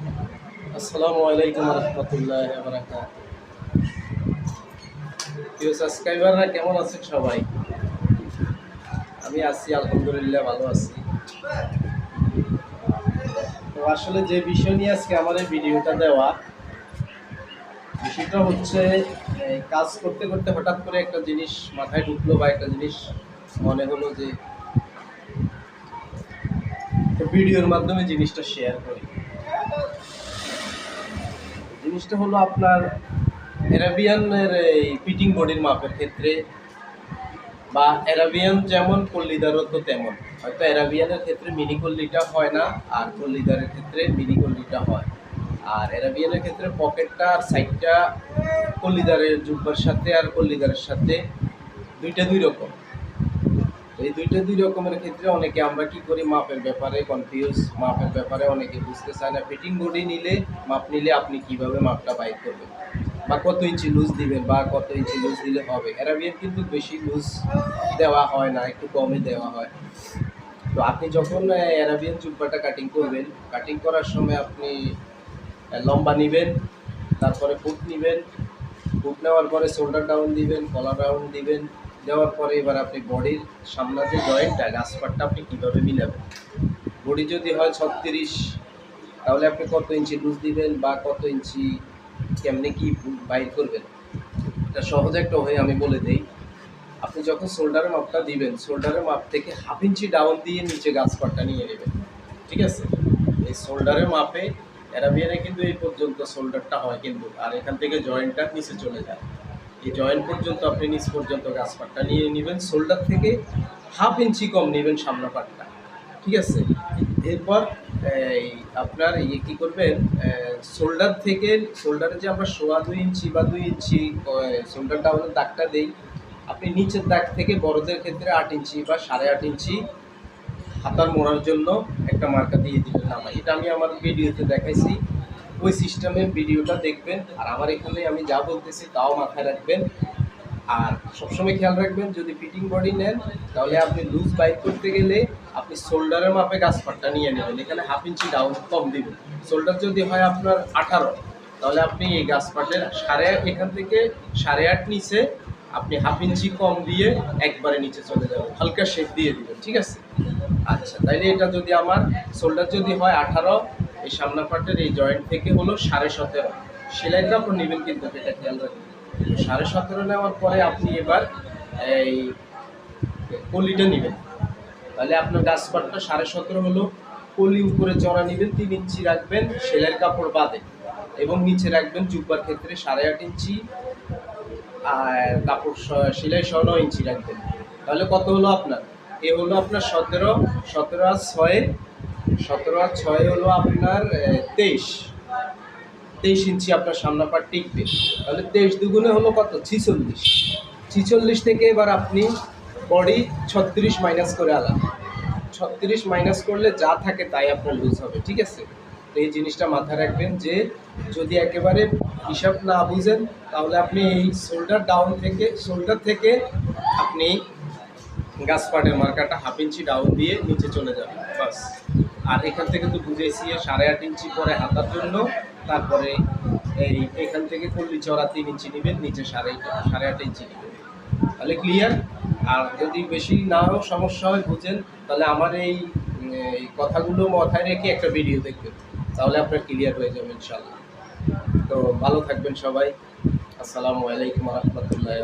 আসসালামু আলাইকুম রহমতুল্লাহ প্রিয় সাবস্ক্রাইবাররা, কেমন আছেন সবাই? আমি আছি, আলহামদুলিল্লাহ, ভালো আছি। তো আসলে যে বিষয় নিয়ে আজকে আমার ভিডিওটা দেওয়া, বিষয়টা হচ্ছে কাজ করতে করতে হঠাৎ করে একটা জিনিস মাথায় ঢুকলো বা একটা জিনিস মনে হলো যে, ভিডিওর মাধ্যমে জিনিসটা শেয়ার করি। জিনিসটা হলো আপনার অ্যারাবিয়ানের এই ফিটিং বডির মাপের ক্ষেত্রে, বা অ্যারাবিয়ান যেমন কল্লিদারও তো তেমন। হয়তো অ্যারাবিয়ানের ক্ষেত্রে মিনি কল্লিটা হয় না, আর কল্লিদারের ক্ষেত্রে মিনি কল্লিটা হয়। আর অ্যারাবিয়ানের ক্ষেত্রে পকেটটা আর সাইডটা কল্লিদারের জুব্বার সাথে আর কল্লিদারের সাথে দুইটা দুই রকম। এই দুইটা দুই রকমের ক্ষেত্রে অনেকে আমরা কি করি, মাপের ব্যাপারে কনফিউজ মাপের ব্যাপারে অনেকে বুঝতে চায় না। ফিটিং বডি নিলে, মাপ নিলে আপনি কীভাবে মাপটা বাইক করবেন? বা কত ইঞ্চি লুজ দিবেন বা কত ইঞ্চি লুজ দিলে হবে? অ্যারাবিয়ান কিন্তু বেশি লুজ দেওয়া হয় না, একটু কমই দেওয়া হয়। তো আপনি যখন অ্যারাবিয়ান জুব্বাটা কাটিং করবেন কাটিং করার সময় আপনি লম্বা নেবেন, তারপরে ফুট নেবেন ফুট নেওয়ার পরে শোল্ডার ডাউন দিবেন কলার ডাউন দিবেন দেওয়ার পরে এবার আপনি বডির সামনে যে জয়েন্টটা, গাছপাটটা আপনি কীভাবে মিলাবেন? বডি যদি হয় ছত্রিশ, তাহলে আপনি কত ইঞ্চি লুজ দিবেন বা কত ইঞ্চি কেমনে কি বাইর করবেন? এটা সহজ একটা হয়ে আমি বলে দেই। আপনি যখন শোল্ডারের মাপটা দিবেন শোল্ডারের মাপ থেকে হাফ ইঞ্চি ডাউন দিয়ে নিচে গাছপাটটা নিয়ে নেবেন, ঠিক আছে? এই শোল্ডারের মাপে অ্যারাবিয়ানে কিন্তু এই পর্যন্ত শোল্ডারটা হয় কিন্তু, আর এখান থেকে জয়েন্টটা নিচে চলে যায়। এই জয়েন্ট পর্যন্ত আপনি নিচ পর্যন্ত গাছপাটটা নিয়ে নেবেন শোল্ডার থেকে হাফ ইঞ্চি কম নেবেন সামনা পাটটা ঠিক আছে? এরপর, এই আপনার ইয়ে কী করবেন শোল্ডার থেকে শোল্ডারে যে আমরা সোয়া দুই ইঞ্চি বা দুই ইঞ্চি শোল্ডার ডাউনের দাগটা দেই, আপনি নিচের দাগ থেকে বড়দের ক্ষেত্রে আট ইঞ্চি বা সাড়ে আট ইঞ্চি হাতার মোড়ার জন্য একটা মার্কা দিয়ে দিবেন নামা এটা আমি আমার ভিডিওতে দেখাইছি। ওই সিস্টেমের ভিডিওটা দেখবেন। আর আমার এখানে আমি যা বলতেছি তাও মাথায় রাখবেন। আর সবসময় খেয়াল রাখবেন, যদি ফিটিং বডি নেন, তাহলে আপনি লুজ বাইক করতে গেলে আপনি শোল্ডারের মাপে গাছপাটটা নিয়ে নেবেন। এখানে হাফ ইঞ্চি ডাউন কম দিবেন। শোল্ডার যদি হয় আপনার আঠারো, তাহলে আপনি এই গাছপাটের সাড়ে এখান থেকে সাড়ে আট নিচে আপনি হাফ ইঞ্চি কম দিয়ে একবারে নিচে চলে যাবেন। হালকা শেপ দিয়ে দিবেন, ঠিক আছে? আচ্ছা তাইলে এটা যদি আমার শোল্ডার যদি হয় আঠারো এই সামনা পাটের এই জয়েন্ট থেকে হলো সাড়ে সতেরো। সেলাই কাপড় নেবেন কিন্তু, এটা খেয়াল রাখবেন। সাড়ে সতেরো নেওয়ার পরে আপনি এবার এই কলিটা নেবেন। তাহলে আপনার গাছপাটটা সাড়ে সতেরো হলো কলি উপরে চড়া নেবেন, তিন ইঞ্চি রাখবেন, সেলাইয়ের কাপড় বাদে। এবং নিচে রাখবেন জুব্বার ক্ষেত্রে সাড়ে আট ইঞ্চি, আর কাপড় সেলাই সহ নয় ইঞ্চি রাখবেন। তাহলে কত হলো আপনার? এ হলো আপনার সতেরো সতেরো আর ছয়ে সতেরো আর ছয় হলো আপনার তেইশ। তেইশ ইঞ্চি আপনার সামনা পাট টিকবে। তাহলে তেইশ দুগুণে হলো কত? ছিচল্লিশ। ছিচল্লিশ থেকে এবার আপনি বডি ছত্রিশ মাইনাস করে আলান ছত্রিশ মাইনাস করলে যা থাকে তাই আপনার লুজ হবে, ঠিক আছে? তো এই জিনিসটা মাথায় রাখবেন যে, যদি একেবারে হিসাব না বুঝেন, তাহলে আপনি এই শোল্ডার ডাউন থেকে শোল্ডার থেকে আপনি গাছ পাটের মার্কাটা হাফ ইঞ্চি ডাউন দিয়ে নিচে চলে যাবে বাস। আর এখান থেকে তো বুঝেছি সাড়ে আট ইঞ্চি পরে হাতার জন্য। তারপরে এই এখান থেকে কল্লি চড়া তিন ইঞ্চি নেবেন, নিচে সাড়ে সাড়ে আট ইঞ্চি নেবেন। তাহলে ক্লিয়ার আর যদি বেশি নাও সমস্যা হয় বুঝেন, তাহলে আমার এই কথাগুলো মাথায় রেখে একটা ভিডিও দেখবেন। তাহলে আপনার ক্লিয়ার হয়ে যাবে ইনশাল্লাহ তো ভালো থাকবেন সবাই। আসসালামু আলাইকুম রহমতুল্লাহ